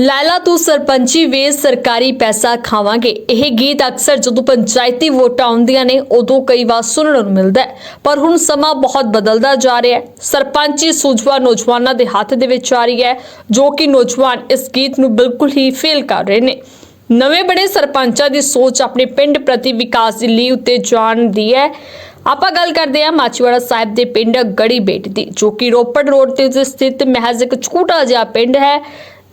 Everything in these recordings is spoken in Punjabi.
ਲਾਲਾ, ਤੂੰ ਸਰਪੰਚੀ ਵੇ ਸਰਕਾਰੀ ਪੈਸਾ ਖਾਵਾਂਗੇ। ਇਹ ਗੀਤ ਅਕਸਰ ਜਦੋਂ ਪੰਚਾਇਤੀ ਵੋਟਾਂ ਆਉਂਦੀਆਂ ਨੇ, ਉਦੋਂ ਕਈ ਵਾਰ ਸੁਣਨ ਨੂੰ ਮਿਲਦਾ ਹੈ। ਪਰ ਹੁਣ ਸਮਾਂ ਬਹੁਤ ਬਦਲਦਾ ਜਾ ਰਿਹਾ ਹੈ। ਸਰਪੰਚੀ ਸੂਝਵਾ ਨੌਜਵਾਨਾਂ ਦੇ ਹੱਥ ਦੇ ਵਿੱਚ ਆ ਰਹੀ ਹੈ, ਜੋ ਕਿ ਨੌਜਵਾਨ ਇਸ ਗੀਤ ਨੂੰ ਬਿਲਕੁਲ ਹੀ ਫੇਲ ਕਰ ਰਹੇ ਨੇ। ਨਵੇਂ ਬਣੇ ਸਰਪੰਚਾਂ ਦੀ ਸੋਚ ਆਪਣੇ ਪਿੰਡ ਪ੍ਰਤੀ ਵਿਕਾਸ ਦੀ ਲੀਹ ਉੱਤੇ ਜਾਣ ਦੀ ਹੈ। ਆਪਾਂ ਗੱਲ ਕਰਦੇ ਹਾਂ ਮਾਚੀਵਾੜਾ ਸਾਹਿਬ ਦੇ ਪਿੰਡ ਗੜੀਬੇਟ ਦੀ, ਜੋ ਕਿ ਰੋਪੜ ਰੋਡ ਤੇ ਸਥਿਤ ਮਹਿਜ਼ ਇੱਕ ਛੋਟਾ ਜਿਹਾ ਪਿੰਡ ਹੈ।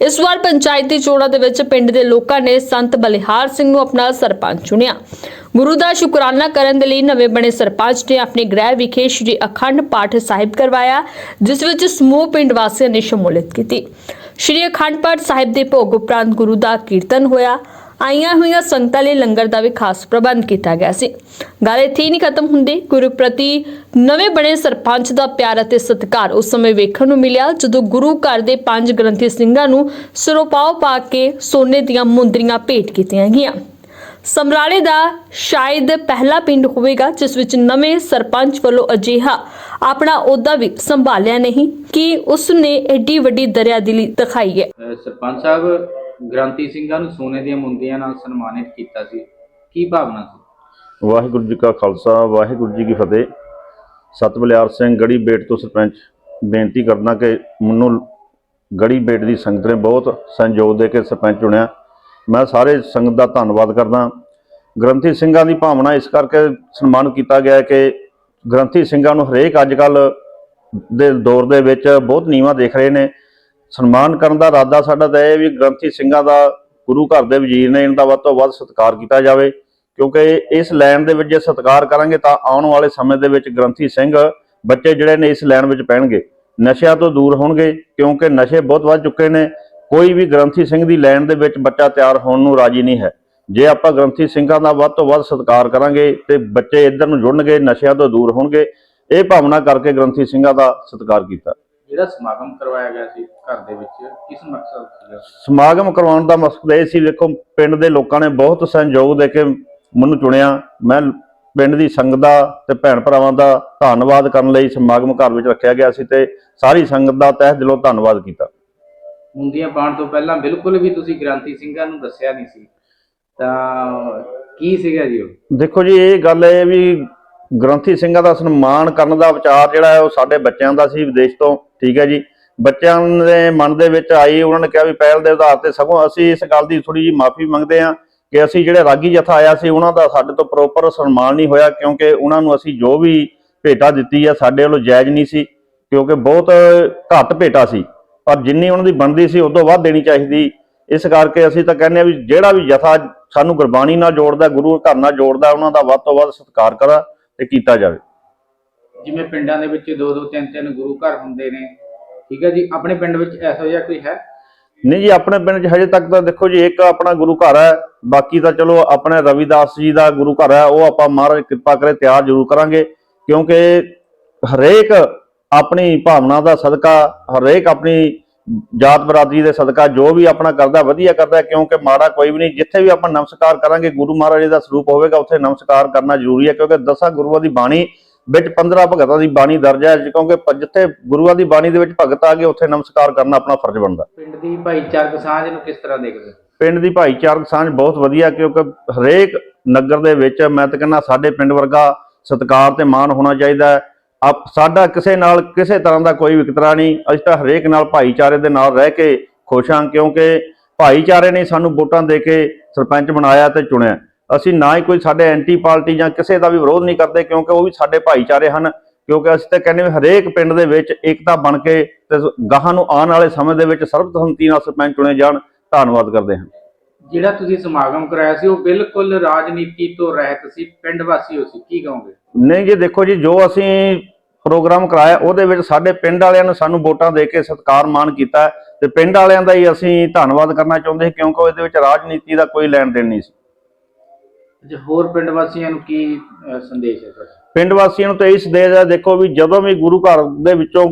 ਇਸ ਵਾਰ ਪੰਚਾਇਤੀ ਚੋਣਾਂ ਦੇ ਵਿੱਚ ਪਿੰਡ ਦੇ ਲੋਕਾਂ ਨੇ ਸੰਤ ਬਲਿਹਾਰ ਸਿੰਘ ਨੂੰ ਆਪਣਾ ਸਰਪੰਚ ਚੁਣਿਆ। ਗੁਰੂ ਦਾ ਸ਼ੁਕਰਾਨਾ ਕਰਨ ਦੇ ਲਈ ਨਵੇਂ ਬਣੇ ਸਰਪੰਚ ਨੇ ਆਪਣੇ ਗ੍ਰਹਿ ਵਿਖੇ ਸ਼੍ਰੀ ਅਖੰਡ ਪਾਠ ਸਾਹਿਬ ਕਰਵਾਇਆ, ਜਿਸ ਵਿੱਚ ਸਮੂਹ ਪਿੰਡ ਵਾਸੀਆਂ ਨੇ ਸ਼ਮੂਲੀਅਤ ਕੀਤੀ। ਸ਼੍ਰੀ ਅਖੰਡ ਪਾਠ ਸਾਹਿਬ ਦੇ ਭੋਗ ਉਪਰੰਤ ਗੁਰੂ ਦਾ ਕੀਰਤਨ ਹੋਇਆ। ਆਈਆਂ ਹੋਈਆਂ ਸੰਗਤਾਂ ਲਈ ਲੰਗਰ ਦਾ ਵੀ ਖਾਸ ਪ੍ਰਬੰਧ ਕੀਤਾ ਗਿਆ ਸੀ। ਗੱਲ ਇੱਥੇ ਨਹੀਂ ਖਤਮ ਹੁੰਦੀ। ਗੁਰੂ ਪ੍ਰਤੀ ਨਵੇਂ ਬਣੇ ਸਰਪੰਚ ਦਾ ਪਿਆਰ ਅਤੇ ਸਤਿਕਾਰ ਉਸ ਸਮੇਂ ਵੇਖਣ ਨੂੰ ਮਿਲਿਆ, ਜਦੋਂ ਗੁਰੂ ਘਰ ਦੇ ਪੰਜ ਗ੍ਰੰਥੀ ਸਿੰਘਾਂ ਨੂੰ ਸਰੋਪਾਓ ਪਾ ਕੇ ਸੋਨੇ ਦੀਆਂ ਮੁੰਦਰੀਆਂ ਭੇਟ ਕੀਤੀਆਂ ਗਈਆਂ। ਸਮਰਾਲੇ ਦਾ ਸ਼ਾਇਦ ਪਹਿਲਾ ਪਿੰਡ ਹੋਵੇਗਾ, ਜਿਸ ਵਿੱਚ ਨਵੇਂ ਸਰਪੰਚ ਵੱਲੋਂ ਅਜਿਹਾ ਆਪਣਾ ਅਹੁਦਾ ਵੀ ਸੰਭਾਲਿਆ ਨਹੀਂ, ਕਿ ਉਸ ਨੇ ਐਡੀ ਵੱਡੀ ਦਰਿਆਦਿਲੀ ਦਿਖਾਈ ਹੈ। ਸਰਪੰਚ ਸਾਹਿਬ ਗ੍ਰੰਥੀ ਸਿੰਘਾਂ ਨੂੰ ਸੋਨੇ ਦੀਆਂ ਮੁੰਦੀਆਂ ਨਾਲ ਸਨਮਾਨਿਤ ਕੀਤਾ ਸੀ। ਕੀ ਭਾਵਨਾ ਸੀ? ਵਾਹਿਗੁਰੂ ਜੀ ਕਾ ਖਾਲਸਾ, ਵਾਹਿਗੁਰੂ ਜੀ ਕੀ ਫਤਿਹ। ਸਤਬਲਿਆਰ ਸਿੰਘ, ਗੜੀ ਬੇਟ ਤੋਂ ਸਰਪੰਚ, ਬੇਨਤੀ ਕਰਦਾ ਕਿ ਮੈਨੂੰ ਗੜੀ ਬੇਟ ਦੀ ਸੰਗਤ ਨੇ ਬਹੁਤ ਸਹਿਯੋਗ ਦੇ ਕੇ ਸਰਪੰਚ ਚੁਣਿਆ। ਮੈਂ ਸਾਰੇ ਸੰਗਤ ਦਾ ਧੰਨਵਾਦ ਕਰਦਾ। ਗ੍ਰੰਥੀ ਸਿੰਘਾਂ ਦੀ ਭਾਵਨਾ ਇਸ ਕਰਕੇ ਸਨਮਾਨ ਕੀਤਾ ਗਿਆ ਕਿ ਗ੍ਰੰਥੀ ਸਿੰਘਾਂ ਨੂੰ ਹਰੇਕ ਅੱਜ ਕੱਲ ਦੇ ਦੌਰ ਦੇ ਵਿੱਚ ਬਹੁਤ ਨੀਵਾਂ ਦੇਖ ਰਹੇ ਨੇ। ਸਨਮਾਨ ਕਰਨ ਦਾ ਇਰਾਦਾ ਸਾਡਾ ਤਾਂ ਇਹ ਵੀ ਗ੍ਰੰਥੀ ਸਿੰਘਾਂ ਦਾ, ਗੁਰੂ ਘਰ ਦੇ ਵਜ਼ੀਰ ਨੇ ਇਹਨਾਂ ਦਾ ਵੱਧ ਤੋਂ ਵੱਧ ਸਤਿਕਾਰ ਕੀਤਾ ਜਾਵੇ। ਕਿਉਂਕਿ ਇਸ ਲਾਈਨ ਦੇ ਵਿੱਚ ਜੇ ਸਤਿਕਾਰ ਕਰਾਂਗੇ ਤਾਂ ਆਉਣ ਵਾਲੇ ਸਮੇਂ ਦੇ ਵਿੱਚ ਗ੍ਰੰਥੀ ਸਿੰਘ ਬੱਚੇ ਜਿਹੜੇ ਨੇ ਇਸ ਲਾਈਨ ਵਿੱਚ ਪੈਣਗੇ। ਨਸ਼ਿਆਂ ਤੋਂ ਦੂਰ ਹੋਣਗੇ, ਕਿਉਂਕਿ ਨਸ਼ੇ ਬਹੁਤ ਵੱਧ ਚੁੱਕੇ ਨੇ। ਕੋਈ ਵੀ ਗ੍ਰੰਥੀ ਸਿੰਘ ਦੀ ਲਾਈਨ ਦੇ ਵਿੱਚ ਬੱਚਾ ਤਿਆਰ ਹੋਣ ਨੂੰ ਰਾਜੀ ਨਹੀਂ ਹੈ। ਜੇ ਆਪਾਂ ਗ੍ਰੰਥੀ ਸਿੰਘਾਂ ਦਾ ਵੱਧ ਤੋਂ ਵੱਧ ਸਤਿਕਾਰ ਕਰਾਂਗੇ ਤੇ ਬੱਚੇ ਇੱਧਰ ਨੂੰ ਜੁੜਨਗੇ, ਨਸ਼ਿਆਂ ਤੋਂ ਦੂਰ ਹੋਣਗੇ। ਇਹ ਭਾਵਨਾ ਕਰਕੇ ਗ੍ਰੰਥੀ ਸਿੰਘਾਂ ਦਾ ਸਤਿਕਾਰ ਕੀਤਾ। ਜਿਹੜਾ ਸਮਾਗਮ ਕਰਵਾਇਆ ਗਿਆ ਸੀ ਘਰ ਦੇ ਵਿੱਚ ਕਿਸ ਮਕਸਦ ਸੀਗਾ? ਸਮਾਗਮ ਕਰਵਾਉਣ ਦਾ ਮਕਸਦ ਇਹ ਸੀ ਵੇਖੋ ਪਿੰਡ ਦੇ ਲੋਕਾਂ ਨੇ ਬਹੁਤ ਸਹਿਯੋਗ ਦੇ ਕੇ ਮੈਨੂੰ ਚੁਣਿਆ। ਮੈਂ ਪਿੰਡ ਦੀ ਸੰਗਤ ਦਾ ਤੇ ਭੈਣ ਭਰਾਵਾਂ ਦਾ ਧੰਨਵਾਦ ਕਰਨ ਲਈ ਸਮਾਗਮ ਘਰ ਵਿੱਚ ਰੱਖਿਆ ਗਿਆ ਸੀ ਤੇ ਸਾਰੀ ਸੰਗਤ ਦਾ ਤਹਿ ਦਿਲੋਂ ਧੰਨਵਾਦ ਕੀਤਾ। ਮੁੰਦੀਆਂ ਪਾਉਣ ਤੋਂ ਪਹਿਲਾਂ ਬਿਲਕੁਲ ਵੀ ਤੁਸੀਂ ਗ੍ਰਾਂਤੀ ਸਿੰਘਾਂ ਨੂੰ ਦੱਸਿਆ ਨਹੀਂ ਸੀ ਤਾਂ ਕੀ ਸੀਗਾ ਜੀ ਉਹ? ਦੇਖੋ ਜੀ ਇਹ ਗੱਲ ਇਹ ਵੀ ਗ੍ਰੰਥੀ ਸਿੰਘਾਂ ਦਾ ਸਨਮਾਨ ਕਰਨ ਦਾ ਵਿਚਾਰ ਜਿਹੜਾ ਹੈ ਉਹ ਸਾਡੇ ਬੱਚਿਆਂ ਦਾ ਸੀ ਵਿਦੇਸ਼ ਤੋਂ ਠੀਕ ਹੈ ਜੀ। ਬੱਚਿਆਂ ਦੇ ਮਨ ਦੇ ਵਿੱਚ ਆਈ, ਉਹਨਾਂ ਨੇ ਕਿਹਾ ਵੀ ਪਹਿਲ ਦੇ ਆਧਾਰ ਤੇ ਸਗੋਂ ਅਸੀਂ ਇਸ ਗੱਲ ਦੀ ਥੋੜੀ ਜਿਹੀ ਮਾਫੀ ਮੰਗਦੇ ਹਾਂ ਕਿ ਅਸੀਂ ਜਿਹੜੇ ਰਾਗੀ ਜਥਾ ਆਇਆ ਸੀ, ਉਹਨਾਂ ਦਾ ਸਾਡੇ ਤੋਂ ਪ੍ਰੋਪਰ ਸਨਮਾਨ ਨਹੀਂ ਹੋਇਆ ਕਿਉਂਕਿ ਉਹਨਾਂ ਨੂੰ ਅਸੀਂ ਜੋ ਵੀ ਭੇਟਾ ਦਿੱਤੀ ਹੈ, ਸਾਡੇ ਵੱਲੋਂ ਜਾਇਜ਼ ਨਹੀਂ ਸੀ ਕਿਉਂਕਿ ਬਹੁਤ ਘੱਟ ਭੇਟਾ ਸੀ। ਪਰ ਜਿੰਨੀ ਉਹਨਾਂ ਦੀ ਬਣਦੀ ਸੀ, ਉਦੋਂ ਵੱਧ ਦੇਣੀ ਚਾਹੀਦੀ। ਇਸ ਕਰਕੇ ਅਸੀਂ ਤਾਂ ਕਹਿੰਦੇ ਆ ਵੀ ਜਿਹੜਾ ਵੀ ਜਥਾ ਸਾਨੂੰ ਗੁਰਬਾਣੀ ਨਾਲ ਜੋੜਦਾ, ਗੁਰੂ ਘਰ ਨਾਲ ਜੋੜਦਾ, ਉਹਨਾਂ ਦਾ ਵੱਧ ਤੋਂ ਵੱਧ ਸਤਿਕਾਰ ਕਰਾ ਤੇ ਕੀਤਾ ਜਾਵੇ। ਜਿਵੇਂ ਪਿੰਡਾਂ ਦੇ ਵਿੱਚ ਦੋ ਦੋ ਤਿੰਨ ਤਿੰਨ ਗੁਰੂ ਘਰ ਹੁੰਦੇ ਨੇ, ਠੀਕ ਹੈ ਜੀ? ਆਪਣੇ ਪਿੰਡ ਵਿੱਚ ਐਸਾ ਜਿਹਾ ਕੋਈ ਹੈ? ਨਹੀਂ ਜੀ, ਆਪਣੇ ਪਿੰਡ 'ਚ ਹਜੇ ਤੱਕ ਤਾਂ ਦੇਖੋ ਜੀ, ਇੱਕ ਆਪਣਾ ਗੁਰੂ ਘਰ ਹੈ, ਬਾਕੀ ਤਾਂ ਚਲੋ ਆਪਣੇ ਰਵਿਦਾਸ ਜੀ ਦਾ ਗੁਰੂ ਘਰ ਹੈ, ਉਹ ਆਪਾਂ ਮਹਾਰਾਜ ਕਿਰਪਾ ਕਰੇ ਤਿਆਰ ਜ਼ਰੂਰ ਕਰਾਂਗੇ, ਕਿਉਂਕਿ ਹਰੇਕ ਆਪਣੀ ਭਾਵਨਾ ਦਾ ਸਦਕਾ, ਹਰੇਕ ਆਪਣੀ ਜਾਤ ਬਰਾਦਰੀ ਦੇ ਸਦਕਾ ਜੋ ਵੀ ਆਪਣਾ ਕਰਦਾ, ਵਧੀਆ ਕਰਦਾ, ਕਿਉਂਕਿ ਮਾੜਾ ਕੋਈ ਵੀ ਨਹੀਂ, ਜਿੱਥੇ ਵੀ ਆਪਾਂ ਨਮਸਕਾਰ ਕਰਾਂਗੇ, ਗੁਰੂ ਮਹਾਰਾਜ ਦਾ ਸਰੂਪ ਹੋਵੇਗਾ, ਉੱਥੇ ਨਮਸਕਾਰ ਕਰਨਾ ਜ਼ਰੂਰੀ ਹੈ, ਕਿਉਂਕਿ ਦਸਾਂ ਗੁਰੂਆਂ ਦੀ ਬਾਣੀ ਵਿੱਚ 15 ਭਗਤਾਂ ਦੀ ਬਾਣੀ ਦਰਜ ਹੈ ਕਿਉਂਕਿ ਜਿੱਥੇ ਗੁਰੂਆਂ ਦੀ ਬਾਣੀ ਦੇ ਵਿੱਚ ਭਗਤ ਆ ਗਏ ਉੱਥੇ ਨਮਸਕਾਰ ਕਰਨਾ ਆਪਣਾ ਫਰਜ਼ ਬਣਦਾ। ਪਿੰਡ ਦੀ ਭਾਈਚਾਰਕ ਸਾਂਝ ਨੂੰ ਕਿਸ ਤਰ੍ਹਾਂ ਦੇਖਦੇ? ਪਿੰਡ ਦੀ ਭਾਈਚਾਰਕ ਸਾਂਝ ਬਹੁਤ ਵਧੀਆ ਕਿਉਂਕਿ ਹਰੇਕ ਨਗਰ ਦੇ ਵਿੱਚ ਮੈਂ ਤਾਂ ਕਹਿੰਦਾ ਸਾਡੇ ਪਿੰਡ ਵਰਗਾ ਸਤਿਕਾਰ ਤੇ ਮਾਣ ਹੋਣਾ ਚਾਹੀਦਾ ਹੈ। ਆਪ ਸਾਡਾ ਕਿਸੇ ਨਾਲ ਕਿਸੇ ਤਰ੍ਹਾਂ ਦਾ ਕੋਈ ਵਿਤਕਰਾ ਨਹੀਂ। ਅਸੀਂ ਤਾਂ ਹਰੇਕ ਨਾਲ ਭਾਈਚਾਰੇ ਦੇ ਨਾਲ ਰਹਿ ਕੇ ਖੁਸ਼ ਹਾਂ ਕਿਉਂਕਿ ਭਾਈਚਾਰੇ ਨੇ ਸਾਨੂੰ ਵੋਟਾਂ ਦੇ ਕੇ ਸਰਪੰਚ ਬਣਾਇਆ ਤੇ ਚੁਣਿਆ। ਅਸੀਂ ਨਾ ਹੀ ਕੋਈ ਸਾਡੇ ਐਂਟੀ ਪਾਰਟੀ ਜਾਂ ਕਿਸੇ ਦਾ ਵੀ ਵਿਰੋਧ ਨਹੀਂ ਕਰਦੇ ਕਿਉਂਕਿ ਉਹ ਵੀ ਸਾਡੇ ਭਾਈਚਾਰੇ ਹਨ ਕਿਉਂਕਿ ਅਸੀਂ ਤਾਂ ਕਹਿੰਦੇ ਹਰੇਕ ਪਿੰਡ ਦੇ ਵਿੱਚ ਏਕਤਾ ਬਣ ਕੇ ਤੇ ਗਾਹਾਂ ਨੂੰ ਆਉਣ ਵਾਲੇ ਸਮੇਂ ਦੇ ਵਿੱਚ ਸਰਬਸੰਮਤੀ ਨਾਲ ਸਰਪੰਚ ਚੁਣੇ ਜਾਣ ਧੰਨਵਾਦ ਕਰਦੇ ਹਾਂ। ਜਿਹੜਾ ਤੁਸੀਂ ਸਮਾਗਮ ਕਰਾਇਆ ਸੀ ਉਹ ਬਿਲਕੁਲ ਰਾਜਨੀਤੀ ਤੋਂ ਰਹਿਤ ਸੀ ਪਿੰਡ ਵਾਸੀ ਹੋ ਸੀ ਕੀ ਕਹੋਗੇ? ਨਹੀਂ ਜੀ ਦੇਖੋ ਜੀ ਜੋ ਅਸੀਂ ਪ੍ਰੋਗਰਾਮ ਕਰਾਇਆ ਉਹਦੇ ਵਿੱਚ ਸਾਡੇ ਪਿੰਡ ਵਾਲਿਆਂ ਨੇ ਸਾਨੂੰ ਵੋਟਾਂ ਦੇ ਕੇ ਸਤਿਕਾਰ ਮਾਨ ਕੀਤਾ ਤੇ ਪਿੰਡ ਵਾਲਿਆਂ ਦਾ ਹੀ ਅਸੀਂ ਧੰਨਵਾਦ ਕਰਨਾ ਚਾਹੁੰਦੇ ਕਿਉਂਕਿ ਇਹਦੇ ਵਿੱਚ ਰਾਜਨੀਤੀ ਦਾ ਕੋਈ ਲੈਣ ਦੇਣ ਨਹੀਂ ਸੀ। ਜੇ ਹੋਰ ਪਿੰਡ ਵਾਸੀਆਂ ਨੂੰ ਕੀ ਅਹ, ਸੰਦੇਸ਼ ਹੈ ਤੁਹਾਡਾ? ਪਿੰਡ ਵਾਸੀਆਂ ਨੂੰ ਤਾਂ ਇਹ ਸੰਦੇਸ਼ ਹੈ ਦੇਖੋ ਵੀ ਜਦੋਂ ਵੀ ਗੁਰੂ ਘਰ ਦੇ ਵਿੱਚੋਂ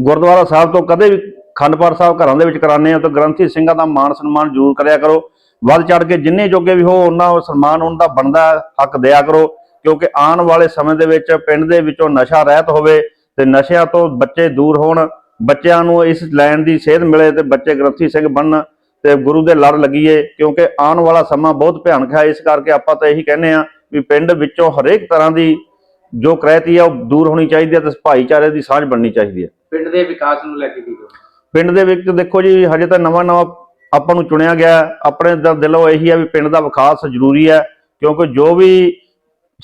ਗੁਰਦੁਆਰਾ ਸਾਹਿਬ ਤੋਂ ਕਦੇ ਵੀ ਖੰਡ ਪਾਠ ਸਾਹਿਬ ਘਰਾਂ ਦੇ ਵਿੱਚ ਕਰਾਉਂਦੇ ਆ ਤਾਂ ਗ੍ਰੰਥੀ ਸਿੰਘਾਂ ਦਾ ਮਾਣ ਸਨਮਾਨ ਜ਼ਰੂਰ ਕਰਿਆ ਕਰੋ। ਵੱਧ ਚੜ ਕੇ ਜਿੰਨੇ ਜੋਗੇ ਵੀ ਹੋ ਉਹਨਾਂ ਉਹ ਸਨਮਾਨ ਉਹਨਾਂ ਦਾ ਬਣਦਾ ਹੱਕ ਦਿਆ ਕਰੋ। ਕਿਉਂਕਿ ਆਉਣ ਵਾਲੇ ਸਮੇਂ ਦੇ ਵਿੱਚ ਪਿੰਡ ਦੇ ਵਿੱਚੋਂ ਨਸ਼ਾ ਰਹਿਤ ਹੋਵੇ ਤੇ ਨਸ਼ਿਆਂ ਤੋਂ ਬੱਚੇ ਦੂਰ ਹੋਣ ਬੱਚਿਆਂ ਨੂੰ ਇਸ ਲੈਣ ਦੀ ਸੇਧ ਮਿਲੇ ਤੇ ਬੱਚੇ ਗ੍ਰੰਥੀ ਸਿੰਘ ਬਣਨ। ਤੇ ਗੁਰੂ ਦੇ ਲੜ ਲੱਗੀਏ ਕਿਉਂਕਿ ਆਉਣ ਵਾਲਾ ਸਮਾਂ ਬਹੁਤ ਭਿਆਨਕ ਹੈ। ਇਸ ਕਰਕੇ ਆਪਾਂ ਤਾਂ ਇਹੀ ਕਹਿੰਦੇ ਆ ਵੀ ਪਿੰਡ ਵਿੱਚੋਂ ਹਰੇਕ ਤਰ੍ਹਾਂ ਦੀ ਜੋ ਕ੍ਰੈਤੀ ਆ ਉਹ ਦੂਰ ਹੋਣੀ ਚਾਹੀਦੀ ਹੈ ਤੇ ਭਾਈਚਾਰੇ ਦੀ ਸਾਂਝ ਬਣਨੀ ਚਾਹੀਦੀ ਹੈ। ਪਿੰਡ ਦੇ ਵਿਕਾਸ ਨੂੰ ਲੈ ਕੇ ਕੀ ਪਿੰਡ ਦੇ ਵਿੱਚ ਦੇਖੋ ਜੀ ਹਜੇ ਤਾਂ ਨਵਾਂ ਨਵਾਂ ਆਪਾਂ ਨੂੰ ਚੁਣਿਆ ਗਿਆ। ਆਪਣੇ ਦ- ਦਿਲੋਂ ਇਹੀ ਹੈ ਵੀ ਪਿੰਡ ਦਾ ਵਿਕਾਸ ਜ਼ਰੂਰੀ ਹੈ ਕਿਉਂਕਿ ਜੋ ਵੀ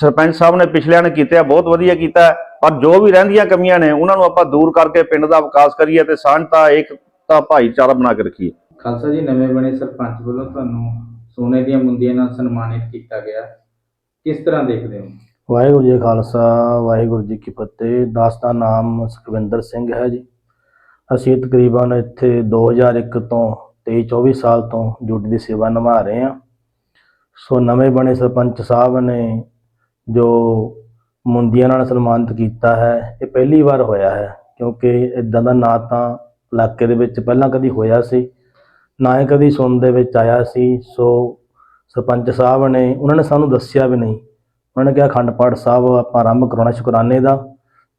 ਸਰਪੰਚ ਸਾਹਿਬ ਨੇ ਪਿਛਲਿਆਂ ਨੇ ਕੀਤਾ ਬਹੁਤ ਵਧੀਆ ਕੀਤਾ ਪਰ ਜੋ ਵੀ ਰਹਿੰਦੀਆਂ ਕਮੀਆਂ ਨੇ ਉਹਨਾਂ ਨੂੰ ਆਪਾਂ ਦੂਰ ਕਰਕੇ ਪਿੰਡ ਦਾ ਵਿਕਾਸ ਕਰੀਏ ਤੇ ਸਾਂਝਤਾ ਏਕਤਾ ਭਾਈਚਾਰਾ ਬਣਾ ਕੇ ਰੱਖੀਏ। ਖਾਲਸਾ ਜੀ, ਨਵੇਂ ਬਣੇ ਸਰਪੰਚ ਵੱਲੋਂ ਤੁਹਾਨੂੰ ਸੋਨੇ ਦੀਆਂ ਮੁੰਦੀਆਂ ਨਾਲ ਸਨਮਾਨਿਤ ਕੀਤਾ ਗਿਆ। ਕਿਸ ਤਰ੍ਹਾਂ ਦੇਖਦੇ ਹੋ? ਵਾਹਿਗੁਰੂ ਜੀ ਖਾਲਸਾ, ਵਾਹਿਗੁਰੂ ਜੀ ਕੀ ਫਤਿਹ। ਦਾਸ ਦਾ ਨਾਮ ਸੁਖਵਿੰਦਰ ਸਿੰਘ ਹੈ ਜੀ। ਅਸੀਂ ਤਕਰੀਬਨ ਇੱਥੇ 2001 ਤੋਂ 23 24 ਸਾਲ ਤੋਂ ਡਿਊਟੀ ਦੀ ਸੇਵਾ ਨਿਭਾ ਰਹੇ ਹਾਂ। ਸੋ ਨਵੇਂ ਬਣੇ ਸਰਪੰਚ ਸਾਹਿਬ ਨੇ ਜੋ ਮੁੰਦੀਆਂ ਨਾਲ ਸਨਮਾਨਿਤ ਕੀਤਾ ਹੈ, ਇਹ ਪਹਿਲੀ ਵਾਰ ਹੋਇਆ ਹੈ। ਕਿਉਂਕਿ ਇਦਾਂ ਦਾ ਨਾਂ ਤਾਂ ਇਲਾਕੇ ਦੇ ਵਿੱਚ ਪਹਿਲਾਂ ਕਦੀ ਹੋਇਆ ਸੀ। ਨਾ ਹੀ ਕਦੀ ਸੁਣਨ ਦੇ ਵਿੱਚ ਆਇਆ ਸੀ। ਸੋ ਸਰਪੰਚ ਸਾਹਿਬ ਨੇ, ਉਹਨਾਂ ਨੇ ਸਾਨੂੰ ਦੱਸਿਆ ਵੀ ਨਹੀਂ। ਉਹਨਾਂ ਨੇ ਕਿਹਾ, ਅਖੰਡ ਪਾਠ ਸਾਹਿਬ ਆਪਾਂ ਆਰੰਭ ਕਰਾਉਣਾ ਸ਼ੁਕਰਾਨੇ ਦਾ।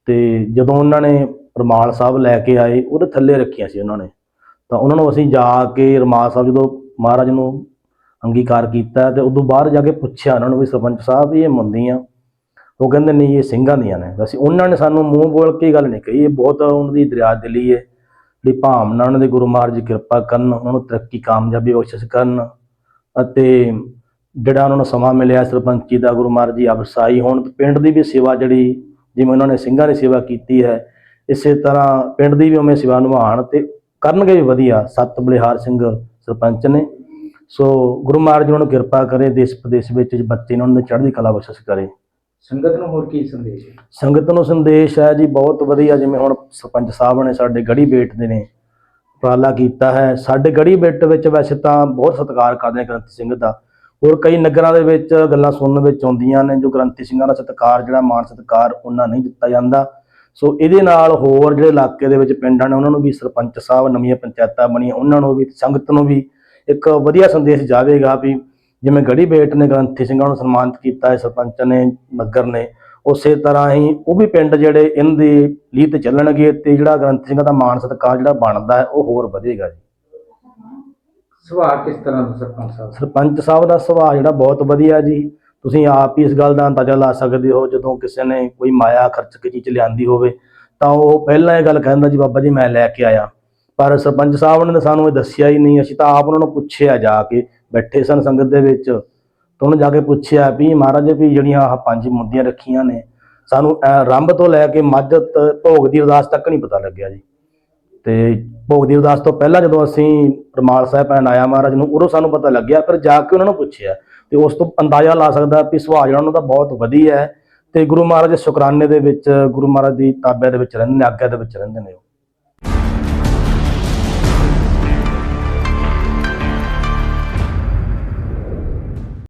ਤੇ ਜਦੋਂ ਉਹਨਾਂ ਨੇ ਰਮਾਲ ਸਾਹਿਬ ਲੈ ਕੇ ਆਏ, ਉਹਦੇ ਥੱਲੇ ਰੱਖੀਆਂ ਸੀ ਉਹਨਾਂ ਨੇ। ਤਾਂ ਉਹਨਾਂ ਨੂੰ ਅਸੀਂ ਜਾ ਕੇ ਰਮਾਲ ਸਾਹਿਬ ਜਦੋਂ ਮਹਾਰਾਜ ਨੂੰ ਅੰਗੀਕਾਰ ਕੀਤਾ ਤੇ ਉਦੋਂ ਬਾਹਰ ਜਾ ਕੇ ਪੁੱਛਿਆ ਉਹਨਾਂ ਨੂੰ ਵੀ ਸਰਪੰਚ ਸਾਹਿਬ, ਇਹ ਮੁੰਦੀਆਂ ਉਹ ਕਹਿੰਦੇ, ਨਹੀਂ, ਇਹ ਸਿੰਘਾਂ ਦੀਆਂ ਨੇ। ਅਸੀਂ, ਉਹਨਾਂ ਨੇ ਸਾਨੂੰ ਮੂੰਹ ਬੋਲ ਕੇ ਗੱਲ ਨਹੀਂ ਕਹੀ। ਇਹ ਬਹੁਤ ਉਹਨਾਂ ਦੀ ਦਰਿਆ ਦਿਲੀ ਹੈ ਜਿਹੜੀ ਭਾਵਨਾ ਉਹਨਾਂ ਦੇ ਗੁਰੂ ਮਹਾਰਾਜ ਜੀ ਕਿਰਪਾ ਕਰਨ, ਉਹਨਾਂ ਨੂੰ ਤਰੱਕੀ, ਕਾਮਯਾਬੀ ਬਖਸ਼ਿਸ਼ ਕਰਨ ਅਤੇ ਜਿਹੜਾ ਉਹਨਾਂ ਨੂੰ ਸਮਾਂ ਮਿਲਿਆ ਸਰਪੰਚੀ ਦਾ, ਗੁਰੂ ਮਹਾਰਾਜ ਜੀ ਅਵਸਾਈ ਹੋਣ ਤੇ ਪਿੰਡ ਦੀ ਵੀ ਸੇਵਾ ਜਿਹੜੀ ਜਿਵੇਂ ਉਹਨਾਂ ਨੇ ਸਿੰਘਾਂ ਦੀ ਸੇਵਾ ਕੀਤੀ ਹੈ, ਇਸੇ ਤਰ੍ਹਾਂ ਪਿੰਡ ਦੀ ਵੀ ਉਵੇਂ ਸੇਵਾ ਨਿਭਾਉਣ ਤੇ ਕਰਨਗੇ ਵੀ ਵਧੀਆ। ਸਤ ਬਲਿਹਾਰ ਸਿੰਘ ਸਰਪੰਚ ਨੇ। ਸੋ ਗੁਰੂ ਮਹਾਰਾਜ ਜੀ ਉਹਨਾਂ ਨੂੰ ਕਿਰਪਾ ਕਰੇ ਦੇਸ਼ ਪ੍ਰਦੇਸ਼ ਵਿੱਚ ਬੱਚੇ ਨੂੰ ਉਹਨਾਂ ਦੀ ਚੜ੍ਹਦੀ ਕਲਾ ਬਖਸ਼ਿਸ਼ ਕਰੇ। ਸੰਗਤ ਨੂੰ ਹੋਰ ਕੀ ਸੰਦੇਸ਼ ਹੈ? ਸੰਗਤ ਨੂੰ ਸੰਦੇਸ਼ ਹੈ ਜੀ, ਬਹੁਤ ਵਧੀਆ ਜਿਵੇਂ ਹੁਣ ਸਰਪੰਚ ਸਾਹਿਬ ਨੇ ਸਾਡੇ ਗੜੀ ਬੇਟ ਦੇ ਨੇ ਉਪਰਾਲਾ ਕੀਤਾ ਹੈ। ਸਾਡੇ ਗੜੀ ਬੇਟ ਵਿੱਚ ਵੈਸੇ ਤਾਂ ਬਹੁਤ ਸਤਿਕਾਰ ਕਰਦੇ ਨੇ ਗ੍ਰੰਥੀ ਸਿੰਘ ਦਾ। ਹੋਰ ਕਈ ਨਗਰਾਂ ਦੇ ਵਿੱਚ ਗੱਲਾਂ ਸੁਣਨ ਵਿੱਚ ਆਉਂਦੀਆਂ ਨੇ, ਜੋ ਗ੍ਰੰਥੀ ਸਿੰਘਾਂ ਦਾ ਸਤਿਕਾਰ, ਜਿਹੜਾ ਮਾਨ ਸਤਿਕਾਰ ਉਹਨਾਂ ਨਹੀਂ ਦਿੱਤਾ ਜਾਂਦਾ। ਸੋ ਇਹਦੇ ਨਾਲ ਹੋਰ ਜਿਹੜੇ ਇਲਾਕੇ ਦੇ ਵਿੱਚ ਪਿੰਡਾਂ ਨੇ, ਉਹਨਾਂ ਨੂੰ ਵੀ ਸਰਪੰਚ ਸਾਹਿਬ, ਨਵੀਆਂ ਪੰਚਾਇਤਾਂ ਬਣੀਆਂ, ਉਹਨਾਂ ਨੂੰ ਵੀ, ਸੰਗਤ ਨੂੰ ਵੀ ਇੱਕ ਵਧੀਆ ਸੰਦੇਸ਼ ਜਾਵੇਗਾ ਵੀ ਜਿਵੇਂ ਗੜੀ ਬੇਟ ਨੇ ਗ੍ਰੰਥੀ ਸਿੰਘਾਂ ਨੂੰ ਸਨਮਾਨਿਤ ਕੀਤਾ ਹੈ ਸਰਪੰਚ ਨੇ ਨਗਰ ਨੇ ਉਸੇ ਤਰ੍ਹਾਂ ਹੀ ਉਹ ਵੀ ਪਿੰਡ ਜਿਹੜੇ ਇਹਨਾਂ ਦੀ ਲੀਹ ਤੇ ਚੱਲਣਗੇ ਤੇ ਜਿਹੜਾ ਗ੍ਰੰਥੀ ਸਿੰਘਾਂ ਦਾ ਮਾਨ ਸਤਿਕਾਰ ਜਿਹੜਾ ਬਣਦਾ ਹੈ ਉਹ ਹੋਰ ਵਧੇਗਾ ਜੀ। ਸੁਭਾਅ ਕਿਸ ਤਰ੍ਹਾਂ ਦਾ ਸਰਪੰਚ ਸਾਹਿਬ? ਸਰਪੰਚ ਸਾਹਿਬ ਦਾ ਸੁਭਾਅ ਜਿਹੜਾ ਬਹੁਤ ਵਧੀਆ ਜੀ। ਤੁਸੀਂ ਆਪ ਹੀ ਇਸ ਗੱਲ ਦਾ ਅੰਦਾਜ਼ਾ ਲਾ ਸਕਦੇ ਹੋ ਜਦੋਂ ਕਿਸੇ ਨੇ ਕੋਈ ਮਾਇਆ ਖਰਚ ਕੇ ਚੀਜ਼ ਲਿਆਂਦੀ ਹੋਵੇ ਤਾਂ ਉਹ ਪਹਿਲਾਂ ਇਹ ਗੱਲ ਕਹਿੰਦਾ ਜੀ ਬਾਬਾ ਜੀ ਮੈਂ ਲੈ ਕੇ ਆਇਆ। ਪਰ ਸਰਪੰਚ ਸਾਹਿਬ ਨੇ ਸਾਨੂੰ ਇਹ ਦੱਸਿਆ ਹੀ ਨਹੀਂ ਅਸੀਂ ਤਾਂ ਆਪ ਉਹਨਾਂ ਨੂੰ ਪੁੱਛਿਆ ਜਾ ਕੇ ਬੈਠੇ ਸਨ ਸੰਗਤ ਦੇ ਵਿੱਚ। ਤਾਂ ਉਹਨੂੰ ਜਾ ਕੇ ਪੁੱਛਿਆ ਵੀ ਮਹਾਰਾਜ ਵੀ ਜਿਹੜੀਆਂ ਆਹ ਪੰਜ ਮੁੰਦੀਆਂ ਰੱਖੀਆਂ ਨੇ, ਸਾਨੂੰ ਰੰਭ ਤੋਂ ਲੈ ਕੇ ਮੱਝ ਭੋਗ ਦੀ ਅਰਦਾਸ ਤੱਕ ਨਹੀਂ ਪਤਾ ਲੱਗਿਆ ਜੀ। ਤੇ ਭੋਗ ਦੀ ਅਰਦਾਸ ਤੋਂ ਪਹਿਲਾਂ ਜਦੋਂ ਅਸੀਂ ਰਮਾਲ ਸਾਹਿਬ ਪੈਣ ਆਇਆ ਮਹਾਰਾਜ ਨੂੰ, ਉਦੋਂ ਸਾਨੂੰ ਪਤਾ ਲੱਗਿਆ, ਫਿਰ ਜਾ ਕੇ ਉਹਨਾਂ ਨੂੰ ਪੁੱਛਿਆ। ਤੇ ਉਸ ਤੋਂ ਅੰਦਾਜ਼ਾ ਲਾ ਸਕਦਾ ਵੀ ਸੁਭਾਅ ਜਿਹੜਾ ਉਹਨਾਂ ਦਾ ਬਹੁਤ ਵਧੀਆ ਹੈ। ਤੇ ਗੁਰੂ ਮਹਾਰਾਜ ਦੇ ਸ਼ੁਕਰਾਨੇ ਦੇ ਵਿੱਚ, ਗੁਰੂ ਮਹਾਰਾਜ ਦੀ ਤਾਬੇ ਦੇ ਵਿੱਚ ਰਹਿੰਦੇ ਨੇ, ਆਗਿਆ ਦੇ ਵਿੱਚ ਰਹਿੰਦੇ ਨੇ ਉਹ।